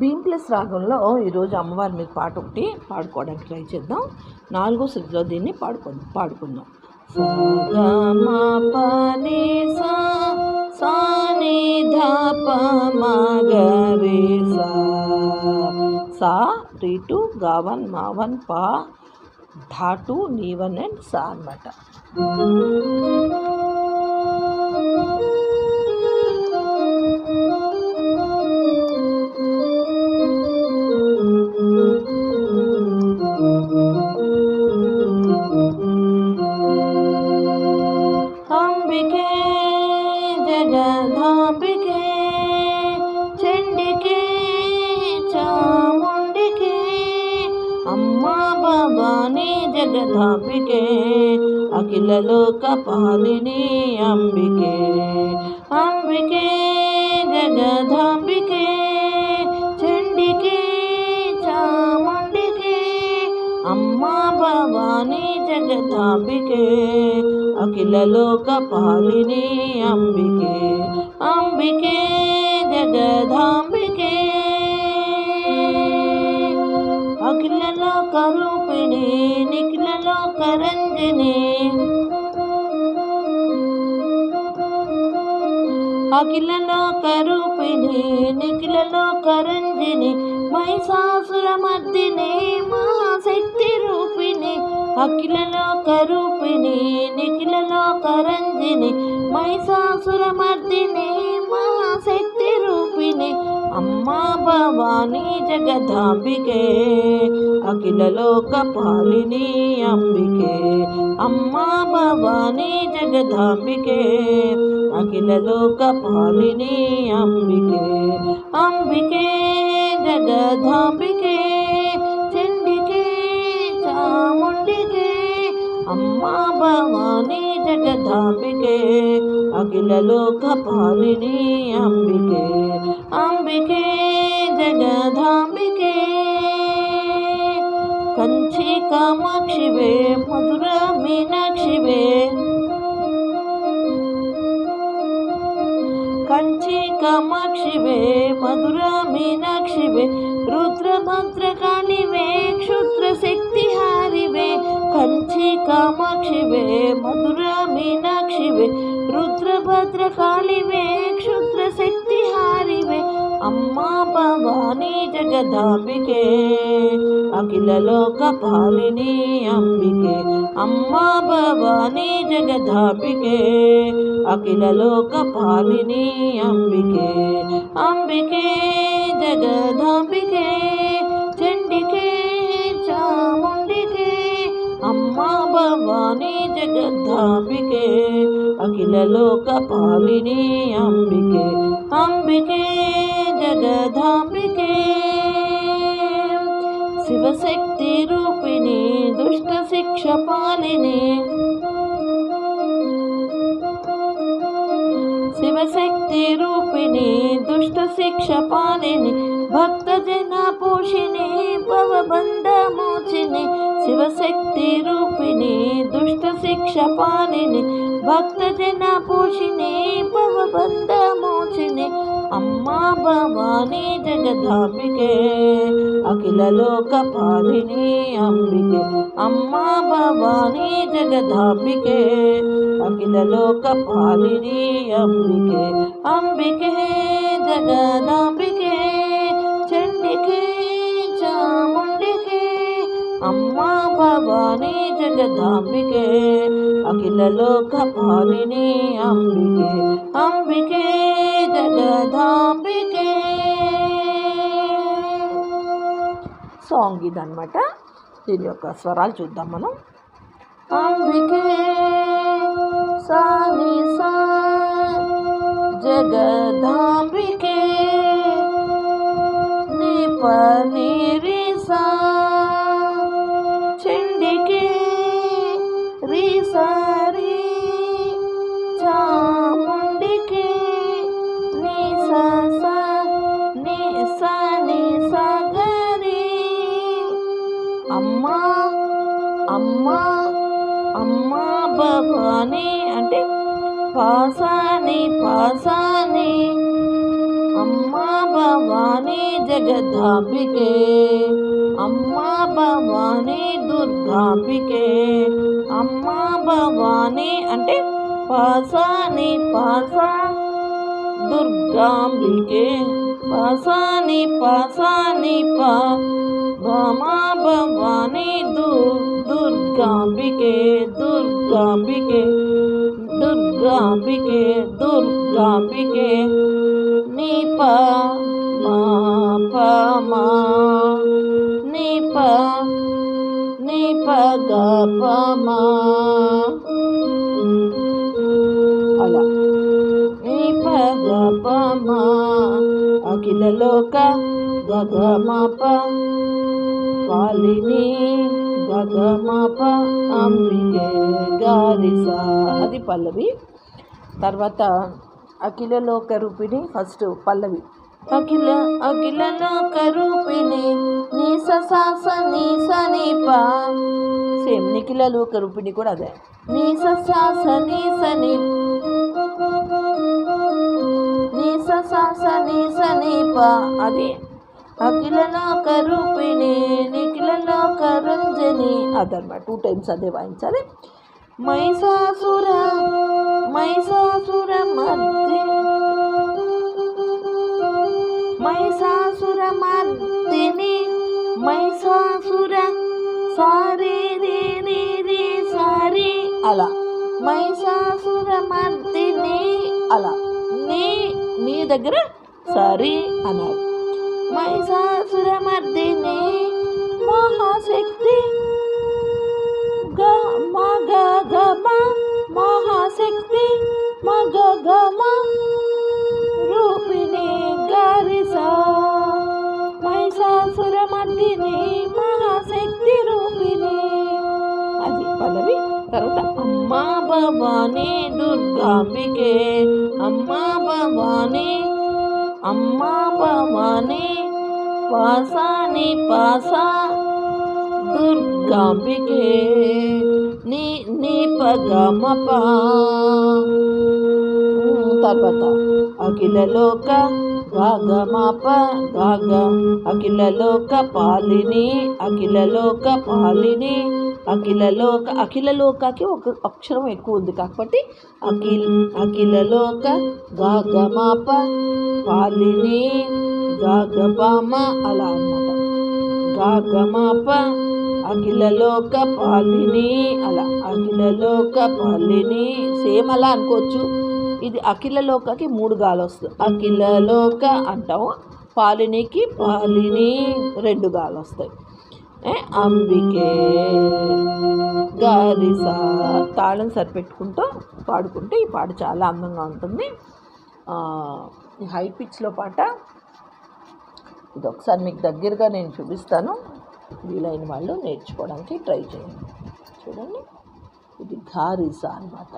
Bhim plus రాగంలో ఈరోజు అమ్మవారి మీద పాట ఒకటి పాడుకోవడానికి ట్రై చేద్దాం. నాలుగో శృతిలో దీన్ని పాడుకో పాడుకుందాం. సా సాని ధప మగరి సా సా రీటు గావన్ మావన్ పా ధాటు నీవన్ అండ్ సా అన్నమాట. జగదాంబికే చండికే చాముండికే అమ్మా భవానీ జగదాంబికే అఖిల లోక పాలిని అంబికే. అంబికే జగదాంబికే చండికే చాముండికే అమ్మా భవానీ జగదాంబికే అఖిల లోక పాలిని అంబికే. అంబికే జగదాంబికే అఖిల లోక రూపిణి కరంజిని లోక రంజని అఖిల లోక రూపిణి నిఖిల లోక రంజని మహిషాసుర మర్దిని మహాశక్తి రూపిణి అఖిల లోక రూపిణి నిఖిల లోక మహిషాసుర మర్దిని అమ్మా భవానీ జగదాంబికే అఖిల లోక పాలిని అంబికే అమ్మా భవానీ జగదాంబికే అఖిల లోక పాలిని అంబికే భవానీ జగదాంబికే అఖిల లోక పాలిని అంబికే అంబికే జగదాంబికే కంచి కామాక్షివే మధుర మీనాక్షివే కంచి కామాక్షివే మధుర మీనాక్షివే రుద్రభద్రకాళివే క్షుద్ర శక్తి హారివే కంచి కామాక్షివే మధుర మీనాక్షివే రుద్రభద్రకాళివే క్షుద్ర శక్తి హారివే అమ్మా భవానీ జగదాంబికే అఖిల లోక పాలిని అంబికే అమ్మా భవానీ జగదాంబికే అఖిల లోక పాలిని అంబికే అంబికే జగదాంబికే అమ్మా భవానీ జగదాంబికే అఖిల లోక పాలిని అంబికే అంబికే జగదాంబికే శివశక్తి రూపిణి దుష్ట శిక్ష పాలిని శివశక్తి రూపిణి దుష్ట శిక్ష పాలిని భక్త జన పోషిణి భవబంధ మోచిని శివశక్తి రూపిణి దుష్ట శిక్ష పాలిని భక్త జన పోషిణి భవబంధ మోచిని అమ్మా భవానీ జగదాంబికే అఖిల లోక పాలిని అంబికే అమ్మా భవానీ జగదాంబికే అఖిల లోక పాలిని అంబికే అంబికే జగదాంబికే చండికే చాముండికే అమ్మా భవానీ జగదాంబికే అఖిల లోక పాలిని అంబికే అంబికే జగదాంబికే సాంగ్ ఇదన్నమాట. దీని యొక్క స్వరాలు చూద్దాం మనం. అంబికే సాని సా జగదాంబికే నీ పని సా అమ్మా అమ్మ భవాని అంటే పాసాని పాసాని. అమ్మా భవాని జగదాంబికే అమ్మా భవాని దుర్గాంబికే అమ్మా భవాని అంటే పాసాని పాసా దుర్గాంబికే. పాసాని పాసాని పా భమా భవానీ దు దుర్గాంబికే దుర్గాంబికే దుర్గాంబికే దుర్గాంబికే నీ ప మా ప మా నీ ప నీ ప గ ప మా అలా నీ ప గ ప మా అఖిల లోక గగ మా ప పాలిని గగ మా ప అంబికే గారిసా అది పల్లవి. తర్వాత అఖిల లోక రూపిణి ఫస్ట్ పల్లవి. అఖిల అఖిల లోక రూపిణి నీ సాస నీ సని పా సేమ్ నిఖిల లోక రూపిణి కూడా అదే. నీ సాస నీ సని నీ సాస నీ అది. అఖిలలోక రూపిణి నిఖిలలోక రంజని. అదనమాట టూ టైమ్స్ అదే వాయించాలి. మైసాసుర మైసాసుర మధ్య. మైసాసుర మర్దిని మైసాసుర సారీ రే రే రే సారీ. అలా. మైసాసుర మర్దిని అలా. నీ నీ దగ్గర సారీ అన్నారు. మైసాసుర మర్దిని మహాశక్తి గ మగ గమ మహాశక్తి మగ గమ రూపిణి గారిస మహిషాసుర మర్దిని మహాశక్తి రూపిణి అది పల్లవి తర్వాత అమ్మా భవానీ దుర్గాంబికే అమ్మా భవానీ అమ్మా భవానీ పాసాని పాసా దుర్గాంబికే నీ నీ పగమప తర్వాత అఖిల లోక గాగమాప గాగ అఖిల లోక పాలిని అఖిల లోక పాలిని అఖిల లోక అఖిల లోకకి ఒక అక్షరం ఎక్కువ ఉంది కాబట్టి అఖిల్ అఖిల లోక గాగమాప పాలిని గాగపామ అలా అన్నమాట. గాగమాప అఖిల లోక పాలిని అలా అఖిల లోక పాలిని సేమ్ అలా అనుకోవచ్చు. ఇది అఖిల లోకకి మూడు గాలు వస్తుంది. అఖిల లోక అంటాము పాలినికి పాలిని రెండు గాలు వస్తాయి. ఏ, అంబికే గారిసా తాళం సరిపెట్టుకుంటూ పాడుకుంటే ఈ పాట చాలా అందంగా ఉంటుంది. హై పిచ్లో పాట ఇది ఒకసారి మీకు దగ్గరగా నేను చూపిస్తాను. వీలైన వాళ్ళు నేర్చుకోవడానికి ట్రై చేయండి. చూడండి. ఇది ఘారీసా అన్నమాట.